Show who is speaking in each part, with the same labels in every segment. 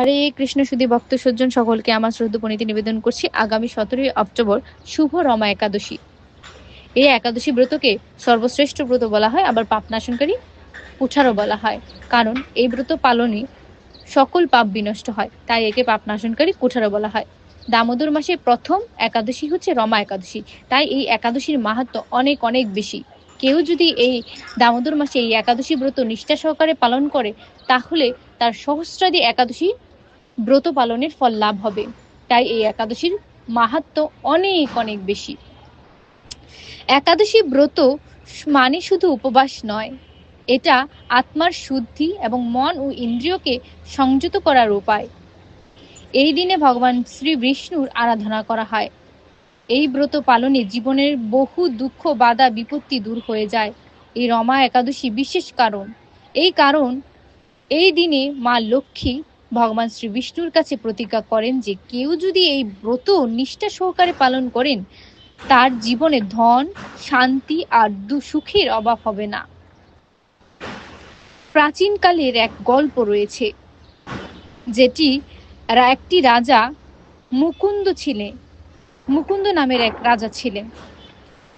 Speaker 1: হরে কৃষ্ণ সুদী ভক্ত, সজ্জন সকলকে আমার শ্রদ্ধ নিবেদন করছি আগামী সতেরোই অক্টোবর শুভ রমা একাদশী। এই একাদশী ব্রতকে সর্বশ্রেষ্ঠ ব্রত বলা হয়, আবার পাপ নাশনকারী কুঠারও বলা হয়। কারণ এই ব্রত পালনে সকল পাপ বিনষ্ট হয়, তাই একে পাপ নাশনকারী কুঠারও বলা হয়। দামোদর মাসে প্রথম একাদশী হচ্ছে রমা একাদশী, তাই এই একাদশীর মাহাত্ম অনেক অনেক বেশি। কেউ যদি এই দামোদর মাসে এই একাদশী ব্রত নিষ্ঠা সহকারে পালন করে, তাহলে তার সহস্রাদি একাদশী ব্রত পালনের ফল লাভ হবে। তাই এই একাদশীর মাহাত্ম অনেক অনেক বেশি। একাদশী ব্রত মানে শুধু উপবাস নয়। এটা আত্মার শুদ্ধি এবং মন ও ইন্দ্রিয়কে সংযত করার উপায়। এই দিনে ভগবান শ্রী বিষ্ণুর আরাধনা করা হয়। এই ব্রত পালনে জীবনের বহু দুঃখ, বাধা, বিপত্তি দূর হয়ে যায়। এই রমা একাদশী বিশেষ কারণ। এই কারণ, এই দিনে মা লক্ষ্মী ভগবান শ্রী বিষ্ণুর কাছে প্রতিজ্ঞা করেন যে কেউ যদি এই ব্রত নিষ্ঠা সহকারে পালন করেন, তার জীবনে ধন, শান্তি আর সুখের অভাব হবে না। প্রাচীনকালের এক গল্প রয়েছে, যেটি একটি রাজা মুকুন্দ ছিলেন, মুকুন্দ নামের এক রাজা ছিলেন,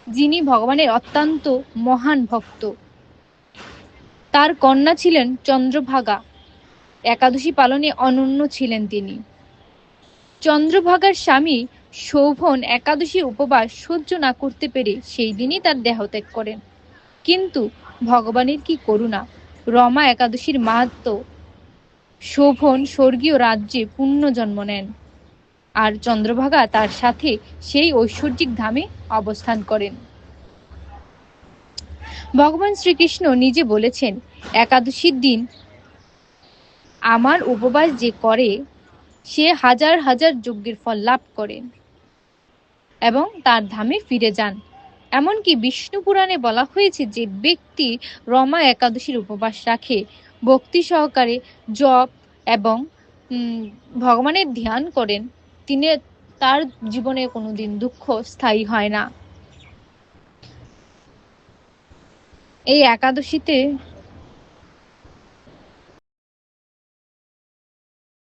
Speaker 1: যিনি ভগবানের অত্যন্ত মহান ভক্ত। তার কন্যা ছিলেন চন্দ্রভাগা। একাদশী পালনে অনন্য ছিলেন তিনি। চন্দ্রভাগার স্বামী শোভন একাদশী উপবাস সহ্য না করতে পেরে সেই দিনই তার দেহত্যাগ করেন। কিন্তু ভগবানের কি করুণা, রমা একাদশীর মাহাত্ম, শোভন স্বর্গীয় রাজ্যে পুণ্য জন্ম নেন। আর চন্দ্রভাগা তার সাথে সেই ঐশ্বর্যিক ধামে অবস্থান করেন। ভগবান শ্রীকৃষ্ণ নিজে বলেছেন, একাদশীর দিন আমার উপবাস যে করে, সে হাজার হাজার যজ্ঞের ফল লাভ করে এবং তার ধামে ফিরে যান। এমনকি বিষ্ণু পুরাণে বলা হয়েছে যে ব্যক্তি রমা একাদশীর উপবাস রাখে। ভক্তি সহকারে জপ এবং ভগবানের ধ্যান করেন। তিনি তার জীবনে কোনোদিন দুঃখ স্থায়ী হয় না। এই একাদশীতে